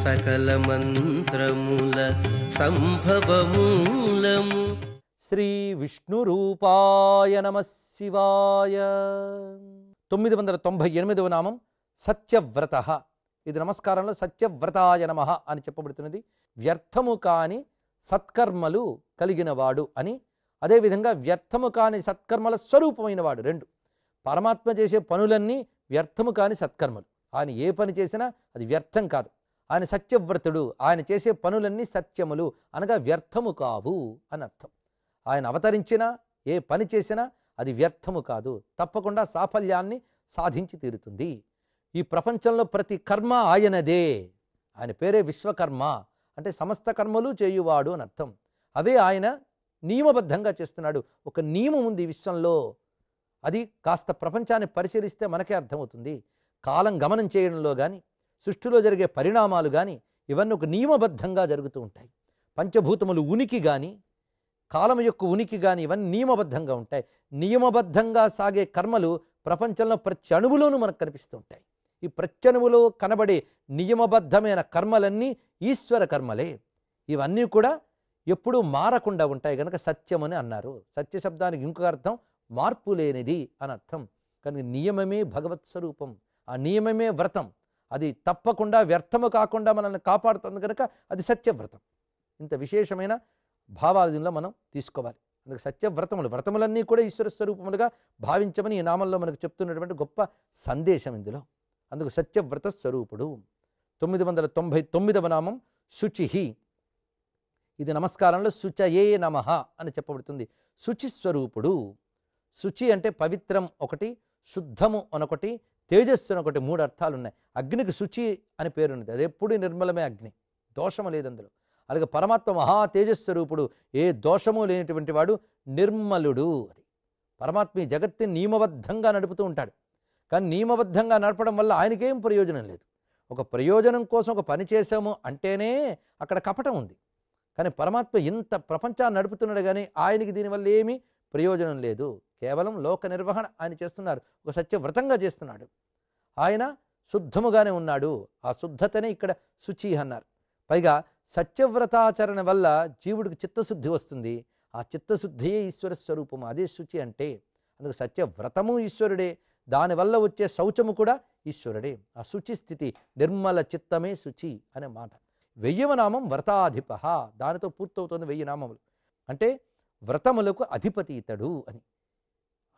సకల మంత్రముల సంభవమూలము. శ్రీ విష్ణురూపాయ నమ శివాయ. తొమ్మిది వందల తొంభై ఎనిమిదవ నామం సత్యవ్రత. ఇది నమస్కారంలో సత్యవ్రతాయ నమ అని చెప్పబడుతున్నది. వ్యర్థము కాని సత్కర్మలు కలిగినవాడు అని అదేవిధంగా వ్యర్థము కాని సత్కర్మల స్వరూపమైన వాడు రెండు. పరమాత్మ చేసే పనులన్నీ వ్యర్థము కాని సత్కర్మలు. ఆయన ఏ పని చేసినా అది వ్యర్థం కాదు. ఆయన సత్యవ్రతుడు. ఆయన చేసే పనులన్నీ సత్యములు. అనగా వ్యర్థము కావు అని అర్థం ఆయన అవతరించినా ఏ పని చేసినా అది వ్యర్థము కాదు. తప్పకుండా సాఫల్యాన్ని సాధించి తీరుతుంది. ఈ ప్రపంచంలో ప్రతి కర్మ ఆయనదే. ఆయన పేరే విశ్వకర్మ. అంటే సమస్త కర్మలు చేయువాడు అని అర్థం. అవే ఆయన నియమబద్ధంగా చేస్తున్నాడు. ఒక నియమం ఉంది విశ్వంలో. అది కాస్త ప్రపంచాన్ని పరిశీలిస్తే మనకే అర్థమవుతుంది. కాలం గమనం చేయడంలో కానీ సృష్టిలో జరిగే పరిణామాలు కానీ ఇవన్నీ ఒక నియమబద్ధంగా జరుగుతూ ఉంటాయి. పంచభూతములు ఉనికి కానీ కాలం యొక్క ఉనికి కానీ ఇవన్నీ నియమబద్ధంగా ఉంటాయి. నియమబద్ధంగా సాగే కర్మలు ప్రపంచంలో ప్రతి అణువులోనూ మనకు కనిపిస్తూ ఉంటాయి. ఈ ప్రత్యణువులో కనబడే నియమబద్ధమైన కర్మలన్నీ ఈశ్వర కర్మలే. ఇవన్నీ కూడా ఎప్పుడూ మారకుండా ఉంటాయి కనుక సత్యమని అన్నారు. సత్య శబ్దానికి ఇంకొక అర్థం మార్పు లేనిది అని అర్థం. కనుక నియమమే భగవత్ స్వరూపం. ఆ నియమమే వ్రతం. అది తప్పకుండా వ్యర్థము కాకుండా మనల్ని కాపాడుతుంది కనుక అది సత్యవ్రతం. ఇంత విశేషమైన భావాధీనంలో మనం తీసుకోవాలి. అందుకే సత్యవ్రతములు వ్రతములన్నీ కూడా ఈశ్వర స్వరూపములుగా భావించమని ఈ నామంలో మనకు చెప్తున్నటువంటి గొప్ప సందేశం ఇందులో. అందుకు సత్యవ్రత స్వరూపుడు. తొమ్మిది వందల తొంభై తొమ్మిదవ నామం శుచిహి ఇది నమస్కారంలో శుచయే నమ అని చెప్పబడుతుంది. శుచి స్వరూపుడు. శుచి అంటే పవిత్రం ఒకటి శుద్ధము అనొకటి తేజస్సు ఒకటి మూడు అర్థాలు ఉన్నాయి అగ్నికి శుచి అని పేరున్నది. అది ఎప్పుడు నిర్మలమే అగ్ని. దోషము లేదు అందులో. అలాగే పరమాత్మ మహా తేజస్వరూపుడు ఏ దోషము లేనటువంటి వాడు నిర్మలుడు అది. పరమాత్మ ఈ జగత్తి నియమబద్ధంగా నడుపుతూ ఉంటాడు. కానీ నియమబద్ధంగా నడపడం వల్ల ఆయనకేం ప్రయోజనం లేదు. ఒక ప్రయోజనం కోసం ఒక పని చేసాము అంటేనే అక్కడ కపటం ఉంది. కానీ పరమాత్మ ఇంత ప్రపంచాన్ని నడుపుతున్నాడు కానీ ఆయనకి దీనివల్ల ఏమీ? ప్రయోజనం లేదు. కేవలం లోక నిర్వహణ ఆయన చేస్తున్నారు. ఒక సత్యవ్రతంగా చేస్తున్నాడు. ఆయన శుద్ధముగానే ఉన్నాడు. ఆ శుద్ధతనే ఇక్కడ శుచి అన్నారు. పైగా సత్యవ్రతాచరణ వల్ల జీవుడికి చిత్తశుద్ధి వస్తుంది. ఆ చిత్తశుద్ధియే ఈశ్వర స్వరూపము. అదే శుచి అంటే అందుకు సత్యవ్రతము ఈశ్వరుడే. దానివల్ల వచ్చే శౌచము కూడా ఈశ్వరుడే. ఆ శుచి స్థితి నిర్మల చిత్తమే శుచి అనే మాట. వెయ్యవ నామం వ్రతాధిప దానితో పూర్తవుతుంది వెయ్యి నామములు. అంటే వ్రతములకు అధిపతి ఇతడు అని.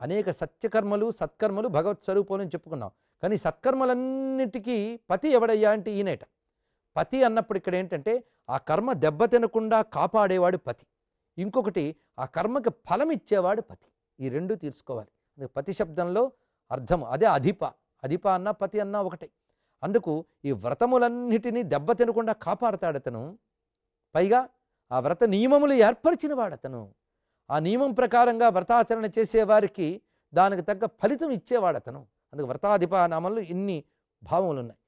అనేక సత్యకర్మలు సత్కర్మలు భగవత్ స్వరూపం చెప్పుకున్నాం. కానీ సత్కర్మలన్నిటికీ పతి ఎవడయ్యా అంటే ఈయనేట. పతి అన్నప్పుడు ఇక్కడ ఏంటంటే ఆ కర్మ దెబ్బతినకుండా కాపాడేవాడు పతి. ఇంకొకటి ఆ కర్మకి ఫలం ఇచ్చేవాడు పతి. ఈ రెండు తీర్చుకోవాలి. పతి శబ్దంలో అర్థం అదే అధిప. అధిప అన్న పతి అన్న ఒకటే. అందుకు ఈ వ్రతములన్నిటినీ దెబ్బతినకుండా కాపాడుతాడు అతను పైగా ఆ వ్రత నియమములు ఏర్పరిచిన అతను ఆ నియమం ప్రకారంగా వ్రతాచరణ చేసేవారికి దానికి తగ్గ ఫలితం ఇచ్చేవాడు అతను అందుకు వ్రతాధిప నామంలో ఇన్ని భావములు ఉన్నాయి